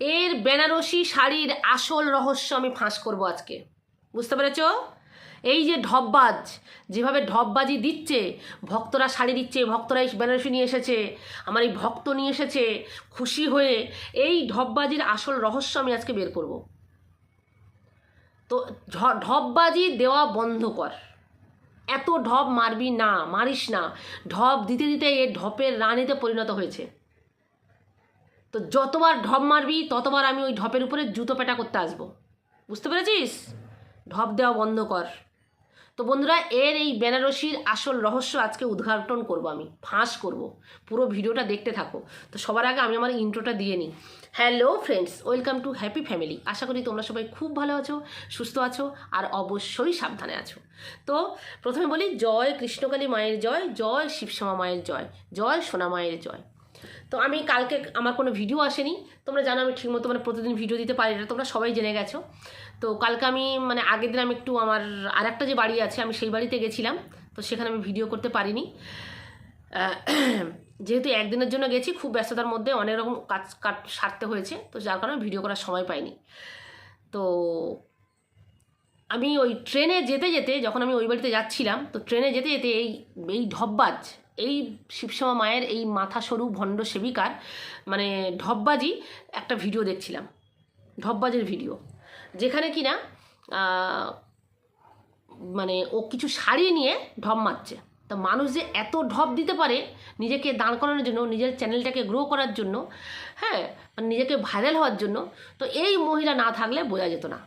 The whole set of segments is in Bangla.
এর বেনারসি শাড়ির আসল রহস্য আমি ফাঁস করব আজকে। বুঝতে পেরেছ? এই যে ঢপবাজ, যেভাবে ঢপবাজি দিচ্ছে, ভক্তরা শাড়ি দিচ্ছে, ভক্তরা এই বেনারসি নিয়ে এসেছে, আমার এই ভক্ত নিয়ে এসেছে, খুশি হয়ে এই ঢপবাজির আসল রহস্য আমি আজকে বের করব। তো ঢপবাজি দেওয়া বন্ধ কর। এত ঢপ মারবি না, মারিস না। ঢপ দিতে দিতে এ ঢপের রানিতে পরিণত হয়েছে। তো যতবার ঢপ মারবি, ততবার আমি ওই ঢপের উপরে জুতো পেটা করতে আসব। বুঝতে পেরেছিস? ঢপ দেওয়া বন্ধ কর। তো বন্ধুরা, এর এই বেনারসির আসল রহস্য আজকে উদ্ঘাটন করব আমি, ফাঁস করব। পুরো ভিডিওটা দেখতে থাকো। তো সবার আগে আমি আমার ইন্ট্রোটা দিয়ে নিই। Hello friends, welcome to happy family. আশা করি তোমরা সবাই খুব ভালো আছো, সুস্থ আছো, আর অবশ্যই সাবধানে আছো। তো প্রথমে বলি, জয় কৃষ্ণকালী মায়ের জয় জয় শিবশ্যামা মায়ের জয় জয় সোনা মায়ের জয়। তো আমি কালকে আমার কোনো ভিডিও আসেনি। তোমরা জানো আমি ঠিকমতো মানে প্রতিদিন ভিডিও দিতে পারি না, তোমরা সবাই জেনে গেছো। তো কালকে আমি মানে আগের দিন আমি একটু আমার আরেকটা যে বাড়ি আছে, আমি সেই বাড়িতে গেছিলাম। তো সেখানে আমি ভিডিও করতে পারিনি। যেহেতু একদিনের জন্য গেছি, খুব ব্যস্ততার মধ্যে অনেক রকম কাজ কাট সারতে হয়েছে। তো যার কারণে ভিডিও করার সময় পাইনি। তো আমি ওই ট্রেনে যেতে যেতে, যখন আমি ওই বাড়িতে যাচ্ছিলাম, তো ট্রেনে যেতে যেতে এই এই ঢপবাজ এই শিবশ্যামা মায়ের এই মাথা সরু ভণ্ড সেবিকার মানে ঢপবাজি একটা ভিডিও দেখছিলাম। ঢপবাজের ভিডিও। যেখানে কি না মানে ও কিছু শাড়ি নিয়ে ঢপ মারছে। তা মানুষ যে এত ঢপ দিতে পারে নিজেকে দাঁড় করানোর জন্য, নিজের চ্যানেলটাকে গ্রো করার জন্য হ্যাঁ মানে নিজেকে ভাইরাল হওয়ার জন্য, তো এই মহিলা না থাকলে বোঝা যেত না।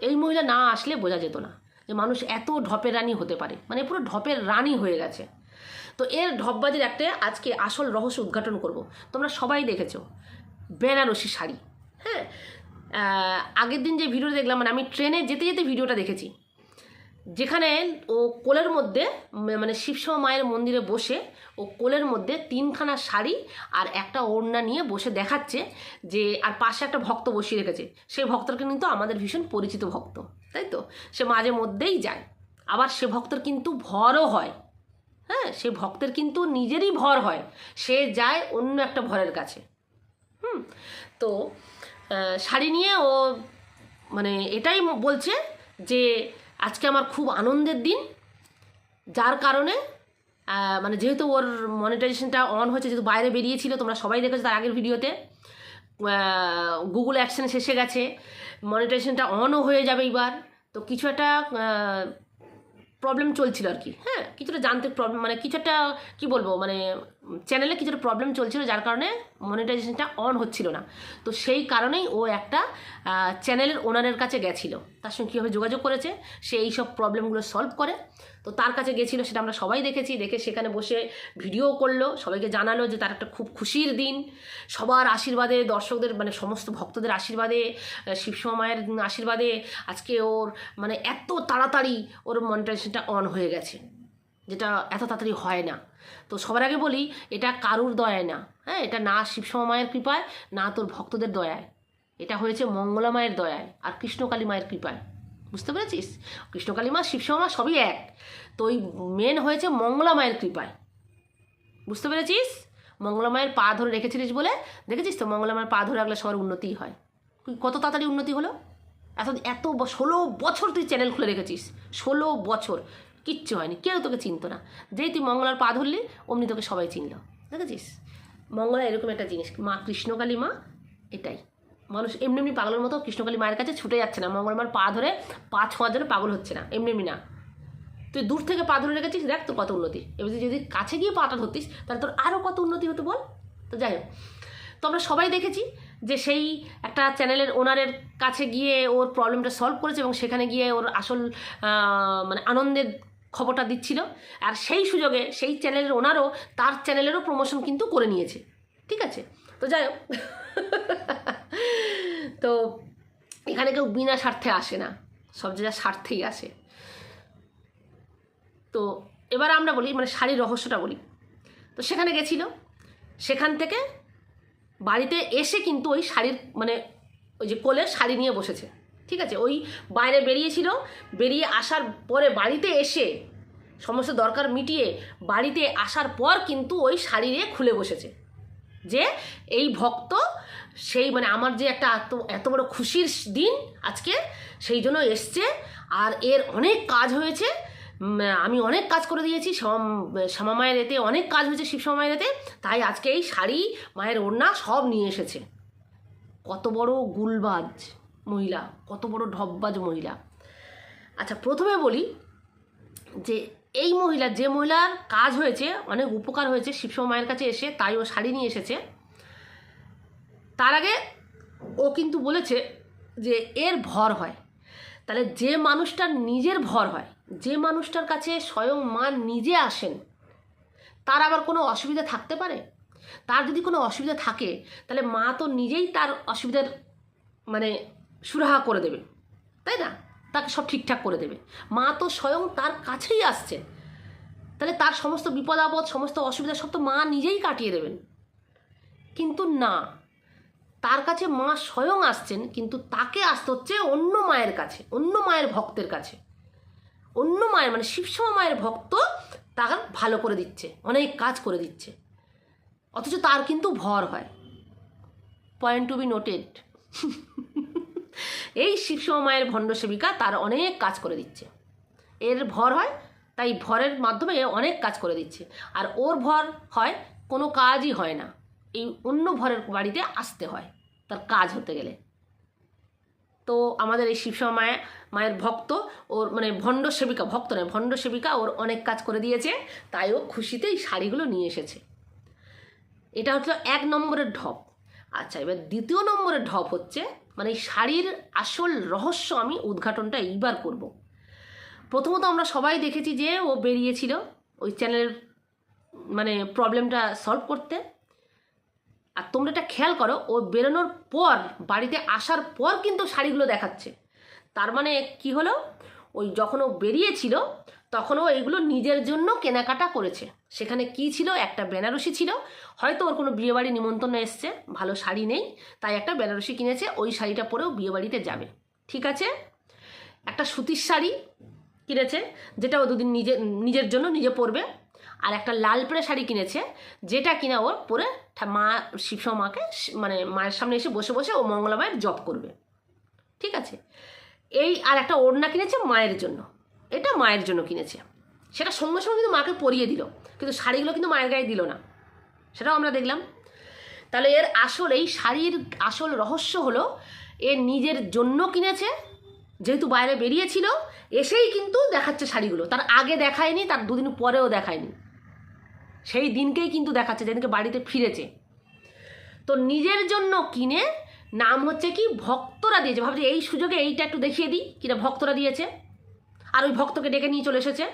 এই মহিলা না আসলে বোঝা যেত না যে মানুষ এত ঢপের রানী হতে পারে। মানে পুরো ঢপের রানী হয়ে গেছে। তো এর ঢপবাজির একটা আজকে আসল রহস্য উদ্ঘাটন করব। তোমরা সবাই দেখেছ। বেনারসি শাড়ি হ্যাঁ? আগের দিন যে ভিডিও দেখলাম মানে আমি ট্রেনে যেতে যেতে ভিডিওটা দেখেছি। যেখানে ও কোলের মধ্যে মানে শিবশ্যামা মায়ের মন্দিরে বসে ও কোলের মধ্যে তিনখানা শাড়ি আর একটা ওড়না নিয়ে বসে দেখাচ্ছে যে, আর পাশে একটা ভক্ত বসিয়ে রেখেছে। সেই ভক্তকে কিন্তু আমাদের ভীষণ পরিচিত ভক্ত, তাই তো? সে মাঝে মধ্যেই যায়। আবার সে ভক্তর কিন্তু ভরও হয়। হ্যাঁ সে ভক্তের কিন্তু নিজেরই ভর হয়। সে যায় অন্য একটা ভরের কাছে। হুম, তো শাড়ি নিয়ে ও মানে এটাই বলছে যে, আজকে আমার খুব আনন্দের দিন। যার কারণে মানে যেহেতু ওর মনিটাইজেশনটা অন হয়েছে, যেহেতু বাইরে বেরিয়েছিল, তোমরা সবাই দেখেছ তার আগের ভিডিওতে গুগল অ্যাকশানে শেষে গেছে। মনিটাইজেশনটা অনও হয়ে যাবে এবার। তো কিছু একটা প্রবলেম চলছিল আর কি। হ্যাঁ কিছুটা জানতে প্রবলেম মানে কিছু একটা কী বলব মানে চ্যানেলে কিছুটা প্রবলেম চলছিল যার কারণে মনিটাইজেশনটা অন হচ্ছিল না। তো সেই কারণেই ও একটা চ্যানেলের ওনারের কাছে গেছিল। তার সঙ্গে কীভাবে যোগাযোগ করেছে, সে এই সব প্রবলেমগুলো সলভ করে। তো তার কাছে গেছিল সেটা আমরা সবাই দেখেছি। দেখে সেখানে বসে ভিডিও করল। সবাইকে জানালো যে তার একটা খুব খুশির দিন। সবার আশীর্বাদে দর্শকদের মানে সমস্ত ভক্তদের আশীর্বাদে আহ, মায়ের আশীর্বাদে আজকে ওর মানে এত তাড়াতাড়ি ওর মনিটাইজেশনটা অন হয়ে গেছে যেটা এত তাড়াতাড়ি হয় না। তো সবার আগে বলি এটা কারুর দয়ায় না। হ্যাঁ এটা না শিবশ্যামা মায়ের কৃপায় না তোর ভক্তদের দয়ায়। এটা হয়েছে মঙ্গলা মায়ের দয়ায় আর কৃষ্ণকালী মায়ের কৃপায়। বুঝতে পেরেছিস? কৃষ্ণকালী মা শিবশ্যামা মা সবই এক। তো ওই মেন হয়েছে মঙ্গলা মায়ের কৃপায়। বুঝতে পেরেছিস? মঙ্গলা মায়ের পা ধরে রেখেছিলিস বলে? দেখেছিস তো মঙ্গলা মায়ের পা ধরে রাখলে সবার উন্নতিই হয়। কত তাড়াতাড়ি উন্নতি হলো? এত এত ষোলো বছর তুই চ্যানেল খুলে রেখেছিস। ষোলো বছর। কিচ্ছু হয়নি, কেউ তোকে চিনত না। যেই তুই মঙ্গলার পা ধরলি, অমনি তোকে সবাই চিনল। দেখেছিস? মঙ্গলা এরকম একটা জিনিস। মা, কৃষ্ণকালী মা, এটাই। মানুষ এমনি এমনি পাগলের মতো কৃষ্ণকালী মায়ের কাছে ছুটে যাচ্ছে না। মঙ্গল মার পা ধরে পা ছোঁয়ার জন্য পাগল হচ্ছে না, এমনি এমনি না। তুই দূর থেকে পা ধরে রেখেছিস, দেখ তোর কত উন্নতি। এবার তুই যদি কাছে গিয়ে পাটা ধরতিস, তাহলে তোর আরও কত উন্নতি হতো বল? তো যাই হোক। তো আমরা সবাই দেখেছি যে সেই একটা চ্যানেলের ওনারের কাছে গিয়ে ওর প্রবলেমটা সলভ করেছে এবং সেখানে গিয়ে ওর আসল মানে আনন্দের খবরটা দিচ্ছিল। আর সেই সুযোগে সেই চ্যানেলের ওনারও তার চ্যানেলেরও প্রমোশন কিন্তু করে নিয়েছে। ঠিক আছে? তো যাই হোক। তো এখানে কেউ বিনা স্বার্থে আসে না, সব জায়গায় স্বার্থেই আসে। তো এবার আমরা বলি মানে শাড়ির রহস্যটা বলি। তো সেখানে গেছিল, সেখান থেকে বাড়িতে এসে কিন্তু ওই শাড়ির মানে ওই যে কোলে শাড়ি নিয়ে বসেছে। ঠিক আছে? ওই বাইরে বেরিয়েছিল, বেরিয়ে আসার পরে বাড়িতে এসে সমস্ত দরকার মিটিয়ে বাড়িতে আসার পর কিন্তু ওই শাড়ি নিয়ে খুলে বসেছে। যে এই ভক্ত সেই মানে আমার যে একটা এত এত বড় খুশির দিন আজকে, সেই জন্য এসছে। আর এর অনেক কাজ হয়েছে। আমি অনেক কাজ করে দিয়েছি। শ্যাম- মায়ের এতে অনেক কাজ হয়েছে শিবশ্যামা মায়ের এতে। তাই আজকে এই শাড়ি, মায়ের ওড়না সব নিয়ে এসেছে। কত বড় গুলবাজ মহিলা, কত বড় ঢপবাজ মহিলা। আচ্ছা প্রথমে বলি যে এই মহিলা, যে মহিলার কাজ হয়েছে, অনেক উপকার হয়েছে শিবশ্যামা মায়ের কাছে এসে, তাই ও শাড়ি নিয়ে এসেছে। তার আগে ও কিন্তু বলেছে যে এর ভর হয়। তাহলে যে মানুষটার নিজের ভর হয়, যে মানুষটার কাছে স্বয়ং মা নিজে আসেন, তার আবার কোনো অসুবিধা থাকতে পারে? তার যদি কোনো অসুবিধা থাকে, তাহলে মা তো নিজেই তার অসুবিধার মানে সুরাহা করে দেবে, তাই না? তাকে সব ঠিকঠাক করে দেবে। মা তো স্বয়ং তার কাছেই আসছে তাহলে তার সমস্ত বিপদ আপদ, সমস্ত অসুবিধা সব তো মা নিজেই কাটিয়ে দেবেন। কিন্তু না, তার কাছে মা স্বয়ং আসছেন, কিন্তু তাকে আসতে হচ্ছে অন্য মায়ের কাছে, অন্য মায়ের ভক্তের কাছে। অন্য মায়ের মানে শিবসমা মায়ের ভক্ত তার ভালো করে দিচ্ছে, অনেক কাজ করে দিচ্ছে। অথচ তার কিন্তু ভর হয়। পয়েন্ট টু বি নোটেড এই শিবসমা মায়ের ভণ্ড সেবিকা তার অনেক কাজ করে দিচ্ছে। এর ভর হয়, তাই ভরের মাধ্যমে অনেক কাজ করে দিচ্ছে। আর ওর ভর হয়, কোনো কাজই হয় না। এই অন্য ভরের বাড়িতে আসতে হয়, তার কাজ হতে গেলে। তো আমাদের এই শিবসমা মায়ের মায়ের ভক্ত, ওর মানে ভণ্ড সেবিকা, ভক্ত নয়, ভণ্ড সেবিকা ওর অনেক কাজ করে দিয়েছে, তাই ও খুশিতে এই শাড়িগুলো নিয়ে এসেছে। এটা হচ্ছে এক নম্বরের ঢপ। আচ্ছা এবার দ্বিতীয় নম্বরের ঢপ হচ্ছে মানে এই শাড়ির আসল রহস্য আমি উদ্ঘাটনটা এইবার করব। প্রথমত আমরা সবাই দেখেছি যে ও বেরিয়েছিল ওই চ্যানেলের মানে প্রবলেমটা সলভ করতে। আর তোমরা এটা খেয়াল করো, ও বেরোনোর পর, বাড়িতে আসার পর কিন্তু শাড়িগুলো দেখাচ্ছে। তার মানে কি হলো? ওই যখন ও বেরিয়েছিল তখন ও এইগুলো নিজের জন্য কেনাকাটা করেছে। সেখানে কি ছিল? একটা বেনারসি ছিল। হয়তো ওর কোনো বিয়েবাড়ি নিমন্ত্রণ এসছে। ভালো শাড়ি নেই। তাই একটা বেনারসি কিনেছে। ওই শাড়িটা পরেও বিয়েবাড়িতে যাবে। ঠিক আছে? একটা সুতির শাড়ি কিনেছে, যেটা ও দুদিন নিজে, নিজের জন্য নিজে পরবে। আর একটা লাল পেড়ে শাড়ি কিনেছে, যেটা কিনা ওর পরে মা, শিবসা মাকে মানে মায়ের সামনে এসে বসে বসে ও মঙ্গলা মায়ের জপ করবে। ঠিক আছে? এই আর একটা ওড়না কিনেছে মায়ের জন্য। এটা মায়ের জন্য কিনেছে। সেটা সঙ্গে সঙ্গে কিন্তু মাকে পরিয়ে দিল। কিন্তু শাড়িগুলো কিন্তু মায়ের গায়ে দিল না। সেটাও আমরা দেখলাম। তাহলে এর আসল, এই শাড়ির আসল রহস্য হলো, এ নিজের জন্য কিনেছে, যেহেতু বাইরে বেরিয়েছিল, এসেই কিন্তু দেখাচ্ছে শাড়িগুলো। তার আগে দেখায়নি, তার দুদিন পরেও দেখায়নি। সেই দিনকেই কিন্তু দেখাচ্ছে, যেদিনকে বাড়িতে ফিরেছে। তো নিজের জন্য কিনে, নাম হচ্ছে কি, ভক্তরা দিয়েছে। ভাবছি এই সুযোগে এইটা একটু দেখিয়ে দিই কিনা ভক্তরা দিয়েছে। আর ওই ভক্তকে ডেকে নিয়ে চলে এসেছে।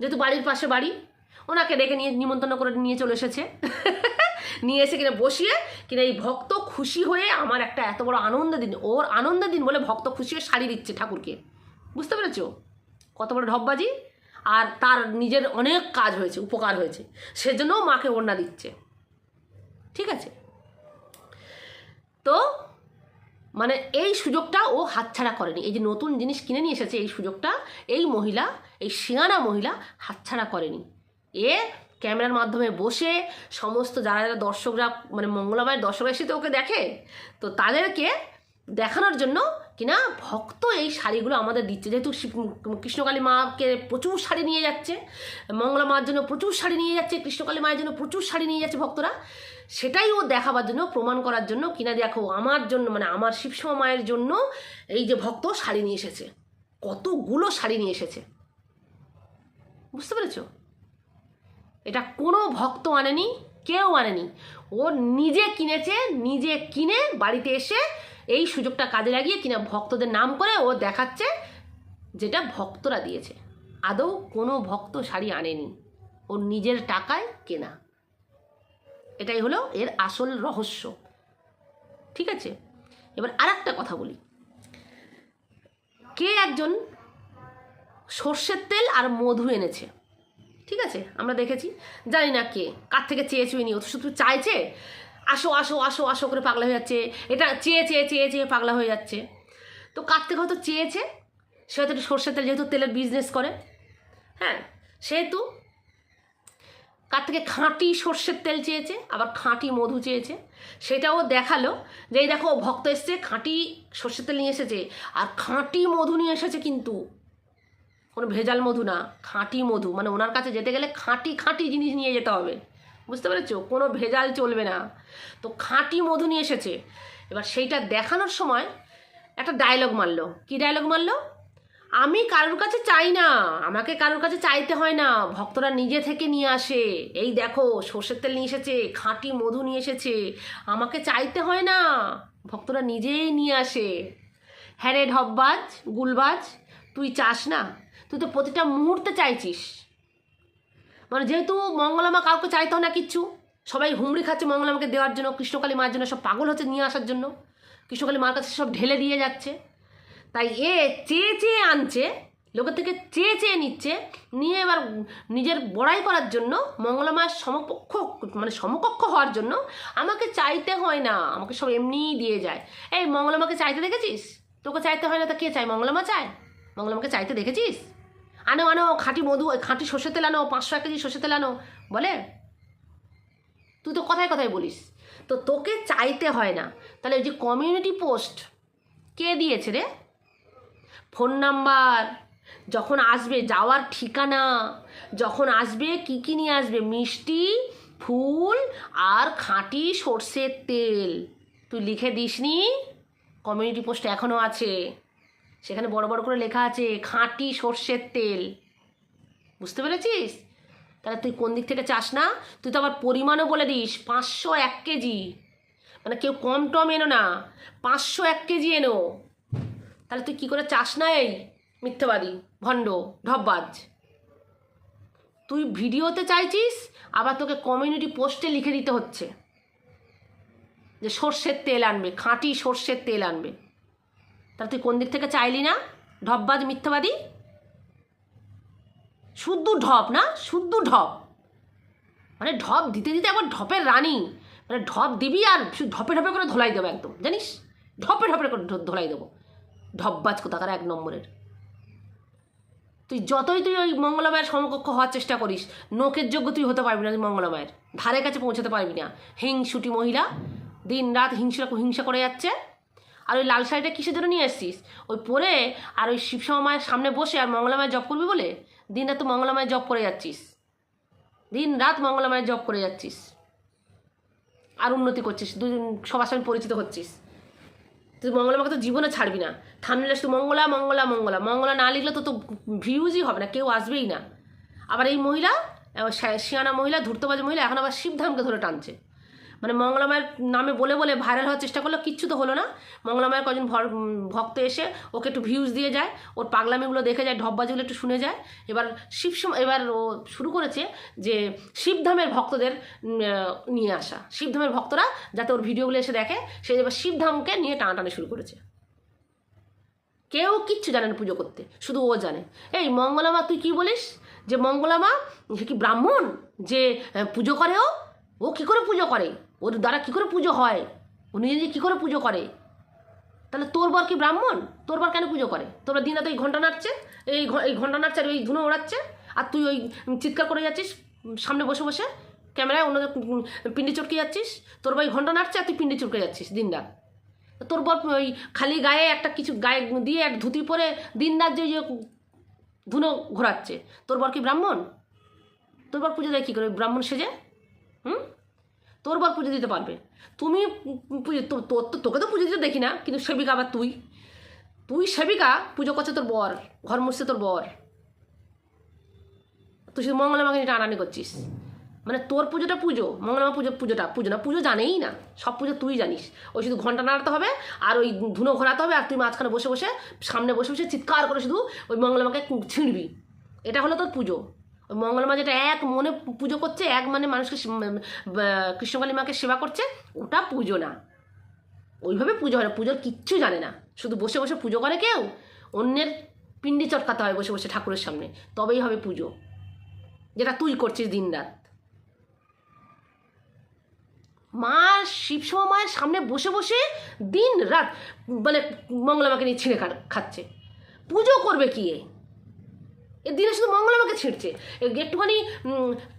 যেহেতু বাড়ির পাশে বাড়ি, ওনাকে ডেকে নিয়ে নিমন্ত্রণ করে নিয়ে চলে এসেছে। নিয়ে এসে কিনা বসিয়ে কিনা এই ভক্ত খুশি হয়ে আমার একটা এত বড় আনন্দের দিন, ওর আনন্দের দিন বলে ভক্ত খুশি হয়ে শাড়ি দিচ্ছে ঠাকুরকে। বুঝতে পেরেছ? কত বড় ঢপবাজি। আর তার নিজের অনেক কাজ হয়েছে, উপকার হয়েছে। সেজন্যও মাকে ওড়না দিচ্ছে। ঠিক আছে? তো মানে এই সুযোগটা ও হাতছাড়া করেনি। এই যে নতুন জিনিস কিনে নিয়ে এসেছে এই সুযোগটা, এই মহিলা, এই সিয়ানা মহিলা হাতছাড়া করেনি। এ ক্যামেরার মাধ্যমে বসে সমস্ত যারা যারা দর্শকরা মানে মঙ্গলামায়ের দর্শকরা এসে তো ওকে দেখে, তো তাদেরকে দেখানোর জন্য কিনা ভক্ত এই শাড়িগুলো আমাদের দিচ্ছে। যেহেতু কৃষ্ণকালী মাকে প্রচুর শাড়ি নিয়ে যাচ্ছে, মঙ্গলা মার জন্য প্রচুর শাড়ি নিয়ে যাচ্ছে, কৃষ্ণকালী মায়ের জন্য প্রচুর শাড়ি নিয়ে যাচ্ছে ভক্তরা সেটাই ও দেখাবার জন্য, প্রমাণ করার জন্য, কিনা দেখো আমার জন্য মানে আমার শিবসমা মায়ের জন্য এই যে ভক্ত শাড়ি নিয়ে এসেছে। কতগুলো শাড়ি নিয়ে এসেছে। বুঝতে পেরেছ? এটা কোনো ভক্ত আনেনি, কেউ আনেনি। ও নিজে কিনেছে, নিজে কিনে বাড়িতে এসে এই সুযোগটা কাজে লাগিয়ে কিনা ভক্তদের নাম করে ও দেখাচ্ছে যেটা ভক্তরা দিয়েছে। আদৌ কোনো ভক্ত শাড়ি আনেনি। ওর নিজের টাকায় কেনা। এটাই হলো এর আসল রহস্য। ঠিক আছে? এবার আর একটা কথা বলি। কে একজন সর্ষের তেল আর মধু এনেছে? ঠিক আছে? আমরা দেখেছি। জানি না কে। কার থেকে চেয়ে চুয়ে নিয়ে শুধু চাইছে, আসো আসো আসো আসো করে পাগলা হয়ে যাচ্ছে। এটা চেয়ে চেয়ে চেয়ে চেয়ে পাগলা হয়ে যাচ্ছে। তো কার থেকে হয়তো চেয়েছে? সে হয়তো সর্ষের তেল যেহেতু তেলের বিজনেস করে। হ্যাঁ সেহেতু কার থেকে খাঁটি সর্ষের তেল চেয়েছে, আবার খাঁটি মধু চেয়েছে, সেটাও দেখাল যে এই দেখো, ভক্ত এসছে, খাঁটি সর্ষের তেল নিয়ে এসেছে, আর খাঁটি মধু নিয়ে এসেছে কিন্তু। কোনো ভেজাল মধু না, খাঁটি মধু। মানে ওনার কাছে যেতে গেলে খাঁটি খাঁটি জিনিস নিয়ে যেতে হবে। বুঝতে পেরেছ? কোনো ভেজাল চলবে না। তো খাঁটি মধু নিয়ে এসেছে। এবার সেইটা দেখানোর সময় একটা ডায়লগ মারলো। কি ডায়লগ মারলো? আমি কারোর কাছে চাই না। আমাকে কারোর কাছে চাইতে হয় না। ভক্তরা নিজে থেকে নিয়ে আসে। এই দেখো, সর্ষের তেল নিয়ে এসেছে, খাঁটি মধু নিয়ে এসেছে। আমাকে চাইতে হয় না। ভক্তরা নিজেই নিয়ে আসে। হ্যাঁ রে ঢপবাজ, গুলবাজ, তুই চাস না? তুই তো প্রতিটা মুহূর্তে চাইছিস। মানে যেহেতু মঙ্গলামা কাউকে চাইতে না কিচ্ছু, সবাই হুমড়ি খাচ্ছে মঙ্গলামাকে দেওয়ার জন্য, কৃষ্ণকালী মার জন্য, সব পাগল হচ্ছে নিয়ে আসার জন্য। কৃষ্ণকালী মার কাছে সব ঢেলে দিয়ে যাচ্ছে। তাই এ চেয়ে চেয়ে আনছে, লোকের থেকে চেয়ে চেয়ে নিচ্ছে, নিয়ে এবার নিজের বড়াই করার জন্য, মঙ্গলামার সমপক্ষ মানে সমকক্ষ হওয়ার জন্য আমাকে চাইতে হয় না, আমাকে সব এমনিই দিয়ে যায়। এই মঙ্গলামাকে চাইতে দেখেছিস? তোকে চাইতে হয় না, তা কে চায়? মঙ্গলামা চায়? মঙ্গলামাকে চাইতে দেখেছিস? আনো আনো, খাঁটি মধু খাঁটি সর্ষের তেল আনো, পাঁচশো এক কেজি সর্ষের তেল আনো, বলে? তুই তো কথায় কথায় বলিস। তো তোকে চাইতে হয় না। তাহলে ওই যে কমিউনিটি পোস্ট কে দিয়েছে রে? ফোন নাম্বার, যখন আসবে যাওয়ার ঠিকানা, যখন আসবে কী কী নিয়ে আসবে? মিষ্টি, ফুল আর খাঁটি সর্ষের তেল। তুই লিখে দিসনি? কমিউনিটি পোস্ট এখনও আছে। সেখানে বড় বড় করে লেখা আছে, খাঁটি সর্ষের তেল। বুঝতে পেরেছিস? তাহলে তুই কোন দিক থেকে চাস না? তুই তো আবার পরিমাণও বলে দিস, পাঁচশো এক কেজি। মানে কেউ কম টম এনো না, পাঁচশো এক কেজি এনো। তাহলে তুই কী করে চাস না এই মিথ্যাবাদী, ভণ্ড, ঢপবাজ? তুই ভিডিওতে চাইছিস, আবার তোকে কমিউনিটি পোস্টে লিখে দিতে হচ্ছে। যে সর্ষের তেল আনবে, খাঁটি সর্ষের তেল আনবে। তাহলে তুই কোন দিক থেকে চাইলি না? ঢপবাজ, মিথ্যাবাদী? শুদ্ধ ঢপ না? শুদ্ধ ঢপ। মানে ঢপ দিতে দিতে একবার ঢপের রানী। মানে ঢপ দিবি আর ঢপে ঢপে করে ধোলাই দেবো একদম, জানিস? ঢপে ঢপে করে ধোলাই দেবো। ঢপবাজ কোথাকার এক নম্বরের। তুই যতই তুই ওই মঙ্গলামায়ের সমকক্ষ হওয়ার চেষ্টা করিস নোকের যোগ্য তুই হতে পারবি না মঙ্গলামায়ের ধারে কাছে পৌঁছাতে পারবি না। হিংসুটি মহিলা, দিন রাত হিংসা হিংসা করে যাচ্ছে। আর ওই লাল শাড়িটা কিসের জন্য নিয়ে আসছিস? ওই পরে আর ওই শিবসমা সামনে বসে আর মঙ্গলামায় জব করবি বলে? দিন রাত তো মঙ্গলামায় জব করে যাচ্ছিস। দিন রাত মঙ্গলামায় জব করে যাচ্ছিস। আর উন্নতি করছিস। দুজন সবার সঙ্গে পরিচিত হচ্ছিস। তুই মঙ্গলামাকে তো জীবনে ছাড়বি না। থামলে শুধু মঙ্গলা মঙ্গলা মঙ্গলা। মঙ্গলা না লিখলে তো তো ভিউজই হবে না, কেউ আসবেই না। আবার এই মহিলা শিয়ানা মহিলা, ধূর্তবাজ মহিলা, এখন আবার শিবধামকে ধরে টানছে। মানে মঙ্গলামায়ের নামে বলে বলে ভাইরাল হওয়ার চেষ্টা করল, কিচ্ছু তো হলো না। মঙ্গলামায়ের কজন ভক্ত এসে ওকে একটু ভিউজ দিয়ে যায়, ওর পাগলামিগুলো দেখে যায়, ঢপবাজিগুলো একটু শুনে যায়। এবার শিব এবার ও শুরু করেছে যে শিবধামের ভক্তদের নিয়ে আসা। শিবধামের ভক্তরা যাতে ওর ভিডিওগুলো এসে দেখে, সে এবার শিবধামকে নিয়ে টানাটানি শুরু করেছে। কেউ কিচ্ছু জানে না পুজো করতে, শুধু ও জানে। এই মঙ্গলামা তুই কি বলিস? যে মঙ্গলামা কি ব্রাহ্মণ? যে পুজো করে ও ও কী করে পুজো করে? ওর দ্বারা কী করে পুজো হয়? ও নিজে নিজে কী করে পুজো করে? তাহলে তোর বর কি ব্রাহ্মণ? তোর বর কেন পুজো করে? তোর দিন রাত ওই ঘণ্টা নাচছে এই এই ঘণ্টা নাচছে আর ওই ধুনো ওড়াচ্ছে, আর তুই ওই চিৎকার করে যাচ্ছিস সামনে বসে বসে, ক্যামেরায় অন্য পিন্ডি চটকে যাচ্ছিস, তোর ভাই ঘণ্টা নাচছে আর তুই পিন্ডি চটকে যাচ্ছিস দিন রাত। তোর বর ওই খালি গায়ে একটা কিছু গায়ে দিয়ে এক ধুতি পরে দিন রাত যে ধুনো ঘোরাচ্ছে। তোর বর কি ব্রাহ্মণ? তোর বর পুজো দেয় কী করে? ব্রাহ্মণ সেজে? হুম? তোর বর পুজো দিতে পারবে। তুমি তোকে তো পুজো দিতে দেখি না, কিন্তু সেবিকা আবার তুই। তুই সেবিকা, পুজো করছে তোর বর, ঘর মুছছে তোর বর। তুই শুধু মঙ্গলামাকে নিয়ে টানাটানি করছিস। মানে তোর পুজোটা পুজো মঙ্গলামা পুজো, পুজোটা, পুজো না, পুজো জানেই না, সব পুজো তুই জানিস। ওই শুধু ঘণ্টা নাড়াতে হবে, আর ওই ধুনো ঘোরাতে হবে, আর তুই মাঝখানে বসে বসে, সামনে বসে বসে চিৎকার করে শুধু ওই মঙ্গলামাকে ছিঁড়বি এটা হলো তোর পুজো। ওই মঙ্গলমা যেটা এক মনে পুজো করছে, এক মানে মানুষকে কৃষ্ণকালী মাকে সেবা করছে, ওটা পুজো না। ওইভাবে পুজো হয় না, পুজোর কিচ্ছু জানে না। শুধু বসে বসে পুজো করে কেউ, অন্যের পিণ্ডি চটকাতে হয় বসে বসে ঠাকুরের সামনে। তবেই হবে পুজো। যেটা তুই করছিস দিন রাত। মা শিবসমা মায়ের সামনে বসে বসে দিন রাত মানে মঙ্গলামাকে নিয়ে ছিঁড়ে খাচ্ছে। পুজো করবে কি? এ দিনে শুধু মঙ্গলমাকে ছিঁড়ছে। একটুখানি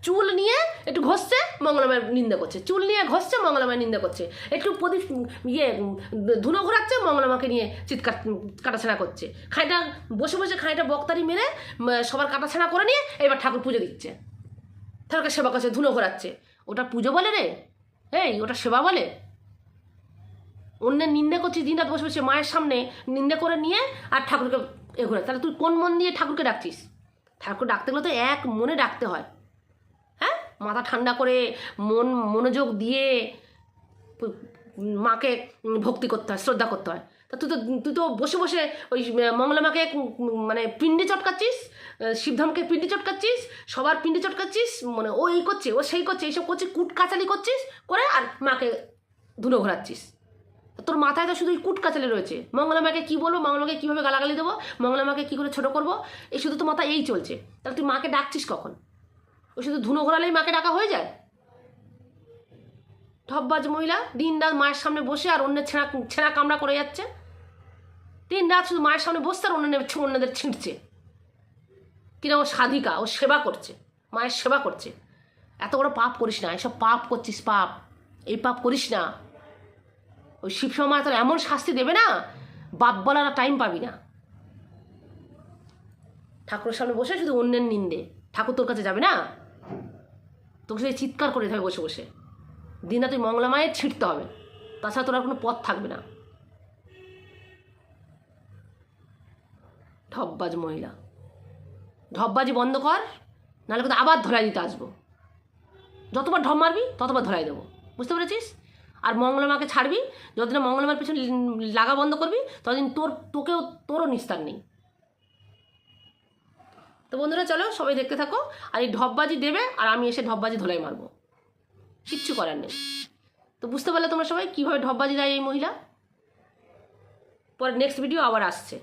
চুল নিয়ে একটু ঘষছে মঙ্গলমায়ের নিন্দা করছে। চুল নিয়ে ঘষছে মঙ্গলমায়ের নিন্দা করছে। একটু প্রদীপ ইয়ে ধুনো ঘোরাচ্ছে, মঙ্গলমাকে নিয়ে চিৎকার কাটাছাড়া করছে। খাঁটা বসে বসে খাঁটা বক্তারি মেরে সবার কাটাছাড়া করে নিয়ে এবার ঠাকুর পুজো দিচ্ছে। ঠাকুরকে সেবা করছে, ধুনো ঘোরাচ্ছে। ওটা পুজো বলে রে? এই, ওটা সেবা বলে? অন্যের নিন্দা করছিস দিন রাত বসে বসে মায়ের সামনে নিন্দা করে নিয়ে আর ঠাকুরকে এ ঘুরে তাহলে তুই কোন মন দিয়ে ঠাকুরকে ডাকছিস? ঠাকুর ডাকতে গেলে তো এক মনে ডাকতে হয়। হ্যাঁ? মাথা ঠান্ডা করে মন, মনোযোগ দিয়ে মাকে ভক্তি করতে হয়, শ্রদ্ধা করতে হয়। তা তুই তো তুই তো বসে বসে ওই মঙ্গলা মাকে মানে পিণ্ডি চটকাচ্ছিস শিবধামকে পিণ্ডি চটকাচ্ছিস, সবার পিণ্ডি চটকাচ্ছিস মানে ও এই করছে, ও সেই করছে, এইসব করছে কুট কাচালি করছিস, করে আর মাকে ধুলো ঘোরাচ্ছিস। তোর মাথায় তো শুধু এই কুট কাচালি রয়েছে। মঙ্গলামাকে কী বলব? মঙ্গলামাকে কীভাবে গালাগালি দেবো? মঙ্গলামাকে কী করে ছোটো করব? এই শুধু তো মাথায় এই চলছে। তাহলে তুই মাকে ডাকছিস কখন? ওই শুধু ধুনো ঘোরালেই মাকে ডাকা হয়ে যায়? ঠপবাজ মহিলা দিন রাত মায়ের সামনে বসে আর অন্যের ছেঁড়া ছেঁড়া কামড়া করে যাচ্ছে। দিন রাত শুধু মায়ের সামনে বসছে আর অন্যের অন্যদের ছিঁড়ছে। কিনা ও সাধিকা, ও সেবা করছে। মায়ের সেবা করছে। এত বড় পাপ করিস না, এসব পাপ করছিস, পাপ। এই পাপ করিস না। ওই শিবসমা তোর এমন শাস্তি দেবে না, বাপ বলার টাইম পাবি না। ঠাকুরের সামনে বসে শুধু অন্যের নিন্দে। ঠাকুর তোর কাছে যাবে না? তোকে সেই চিৎকার করে হবে বসে বসে। দিনা তুই মঙ্গলা মায়ের ছিটতে হবে। তাছাড়া তোর আর কোনো পথ থাকবে না। ঢপবাজ মহিলা। ঢপবাজি বন্ধ কর, নাহলে কিন্তু আবার ধরাই দিতে আসব। যতবার ঢপ মারবি, ততবার ধরাই দেবো। বুঝতে পেরেছিস? আর মঙ্গলমাকে ছাড়বি, যতদিন মঙ্গলমার পিছনে লাগা বন্ধ করবি, ততদিন তোর, তোকেও, তোরও নিস্তার নেই। তো বন্ধুরা চলো, সবাই দেখতে থাকো, আর এই ঢপবাজি দেবে, আর আমি এসে ঢপবাজি ধোলাই মারবো। কিচ্ছু করার নেই। তো বুঝতে পারলে তোমরা সবাই কীভাবে ঢপবাজি দেয় এই মহিলা? পরে নেক্সট ভিডিও আবার আসছে।